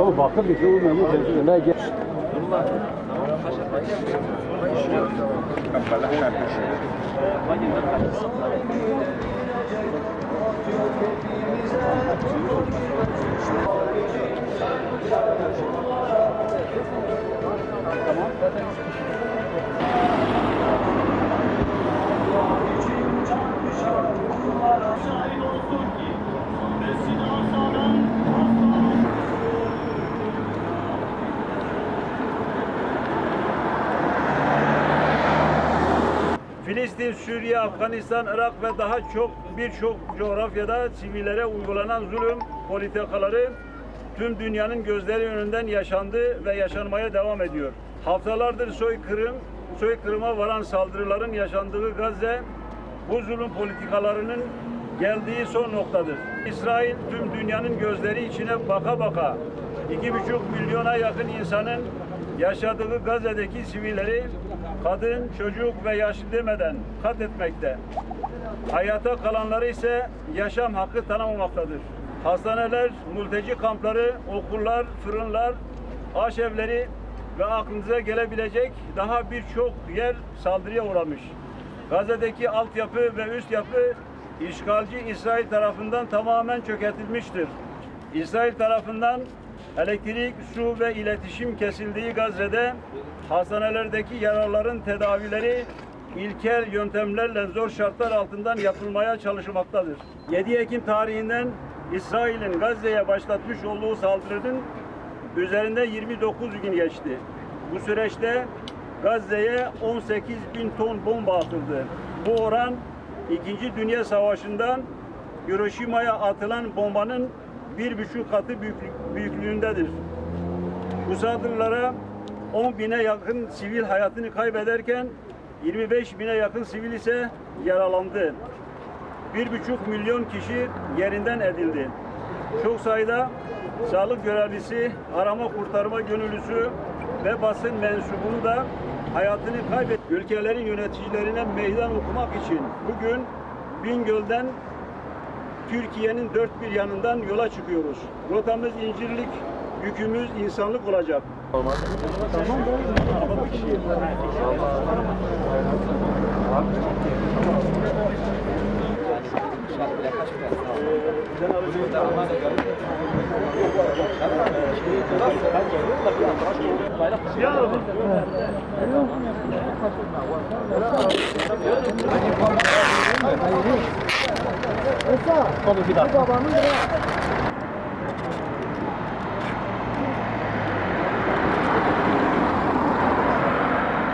O bakır bir şey olmuyor mu? Ne geç? Filistin, Suriye, Afganistan, Irak ve daha çok birçok coğrafyada sivillere uygulanan zulüm politikaları tüm dünyanın gözleri önünden yaşandı ve yaşanmaya devam ediyor. Haftalardır soykırım, soykırıma varan saldırıların yaşandığı Gazze bu zulüm politikalarının geldiği son noktadır. İsrail tüm dünyanın gözleri içine baka baka 2,5 milyona yakın insanın yaşadığı Gazze'deki sivilleri kadın, çocuk ve yaşlı demeden katletmekte. Hayata kalanları ise yaşam hakkı tanımamaktadır. Hastaneler, mülteci kampları, okullar, fırınlar, aşevleri ve aklınıza gelebilecek daha birçok yer saldırıya uğramış. Gazze'deki altyapı ve üst yapı işgalci İsrail tarafından tamamen çökertilmiştir. İsrail tarafından elektrik, su ve iletişim kesildiği Gazze'de hastanelerdeki yaralıların tedavileri ilkel yöntemlerle zor şartlar altından yapılmaya çalışılmaktadır. 7 Ekim tarihinden İsrail'in Gazze'ye başlatmış olduğu saldırının üzerinde 29 gün geçti. Bu süreçte Gazze'ye 18 bin ton bomba atıldı. Bu oran 2. Dünya Savaşı'ndan Hiroşima'ya atılan bombanın bir buçuk katı büyüklüğündedir. Bu saldırılara 10 bine yakın sivil hayatını kaybederken 25 bine yakın sivil ise yaralandı. Bir buçuk milyon kişi yerinden edildi. Çok sayıda sağlık görevlisi, arama kurtarma gönüllüsü ve basın mensubunu da hayatını kaybetti. Ülkelerin yöneticilerine meydan okumak için bugün Bingöl'den Türkiye'nin dört bir yanından yola çıkıyoruz. Rotamız incirlik, yükümüz insanlık olacak. Tabii bir dakika.